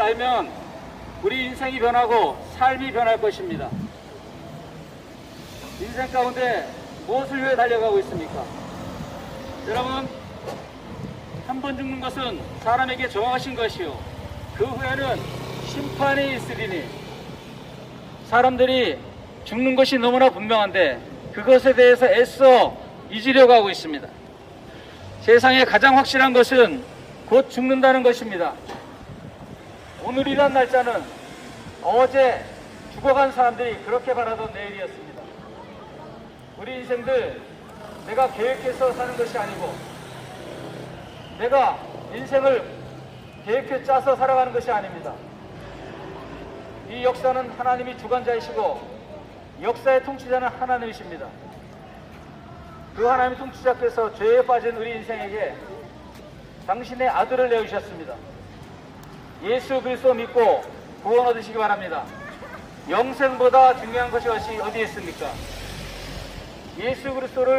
알면 우리 인생이 변하고 삶이 변할 것입니다. 인생 가운데 무엇을 위해 달려가고 있습니까? 여러분, 한 번 죽는 것은 사람에게 정하신 것이요. 그 후에는 심판이 있으리니 사람들이 죽는 것이 너무나 분명한데 그것에 대해서 애써 잊으려고 하고 있습니다. 세상에 가장 확실한 것은 곧 죽는다는 것입니다. 오늘이란 날짜는 어제 죽어간 사람들이 그렇게 바라던 내일이었습니다. 우리 인생들 내가 계획해서 사는 것이 아니고 내가 인생을 계획해 짜서 살아가는 것이 아닙니다. 이 역사는 하나님이 주관자이시고 역사의 통치자는 하나님이십니다. 그 하나님 통치자께서 죄에 빠진 우리 인생에게 당신의 아들을 내주셨습니다. 예수 그리스도 믿고 구원 얻으시기 바랍니다. 영생보다 중요한 것이 어디 있습니까? 예수 그리스도를